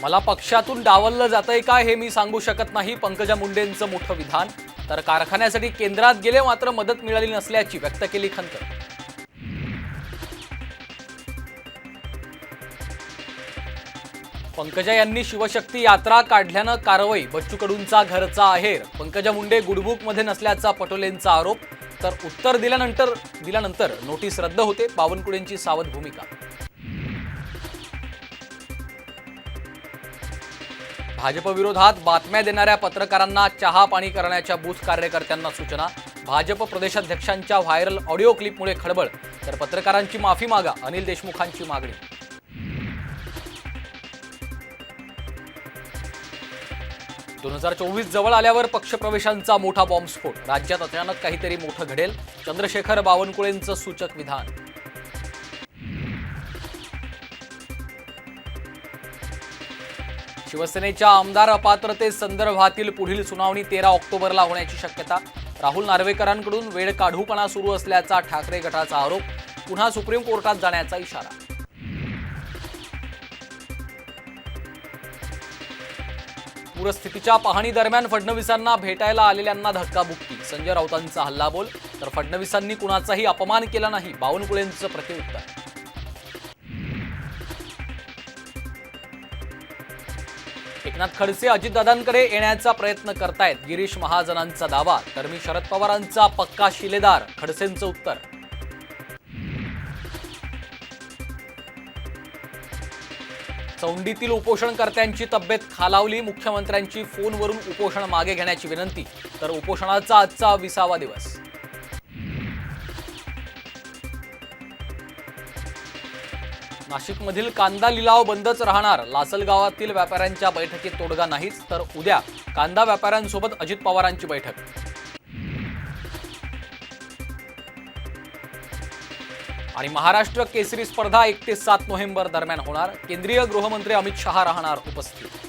मला पक्षातून डावललं जातंय का हे मी सांगू शकत नाही पंकजा मुंडेंचं मोठं विधान. तर कारखान्यासाठी केंद्रात गेले मात्र मदत मिळाली नसल्याची व्यक्त केली खंत. पंकजा यांनी शिवशक्ती यात्रा काढल्यानं कारवाई बच्चू कडूंचा घरचा आहेर. पंकजा मुंडे गुडबुकमध्ये नसल्याचा पटोलेंचा आरोप. तर उत्तर दिल्यानंतर दिल्यानंतर नोटीस रद्द होते. बावनकुळेंची सावध भूमिका भाजप विरोधात बातम्या देणाऱ्या पत्रकारांना चहा पाणी करण्याच्या बूथ कार्यकर्त्यांना सूचना. भाजप प्रदेशाध्यक्षांच्या व्हायरल ऑडिओ क्लिपमुळे खळबळ. तर पत्रकारांची माफी मागा अनिल देशमुखांची मागणी. दोन हजार चोवीस जवळ आल्यावर पक्षप्रवेशांचा मोठा बॉम्बस्फोट. राज्यात अचानक काहीतरी मोठं घडेल. चंद्रशेखर बावनकुळेंचं सूचक विधान. शिवसेनेच्या आमदार अपात्रतेसंदर्भातील पुढील सुनावणी तेरा ऑक्टोबरला होण्याची शक्यता. राहुल नार्वेकरांकडून वेळ काढूपणा सुरू असल्याचा ठाकरे गटाचा आरोप. पुन्हा सुप्रीम कोर्टात जाण्याचा इशारा. पूरस्थितीच्या पाहणी दरम्यान फडणवीसांना भेटायला आलेल्यांना धक्काबुक्की संजय राऊतांचा हल्लाबोल. तर फडणवीसांनी कुणाचाही अपमान केला नाही बावनकुळेंचं प्रत्युत्तर. एकनाथ खडसे अजितदादांकडे येण्याचा प्रयत्न करतायत. गिरीश महाजनांचा दावा. तर मी शरद पवारांचा पक्का शिलेदार. खडसेंचं उत्तर. चौंडीतील उपोषणकर्त्यांची तब्येत खालावली. मुख्यमंत्र्यांची फोनवरून उपोषण मागे घेण्याची विनंती. तर उपोषणाचा आजचा विसावा दिवस. नाशिकमधील कांदा लिलाव बंदच राहणार. लासलगावातील व्यापाऱ्यांच्या बैठकीत तोडगा नाहीच तर उद्या कांदा व्यापाऱ्यांसोबत अजित पवारांची बैठक. आणि महाराष्ट्र केसरी स्पर्धा एक ते सात नोव्हेंबर दरम्यान होणार. केंद्रीय गृहमंत्री अमित शहा राहणार उपस्थित.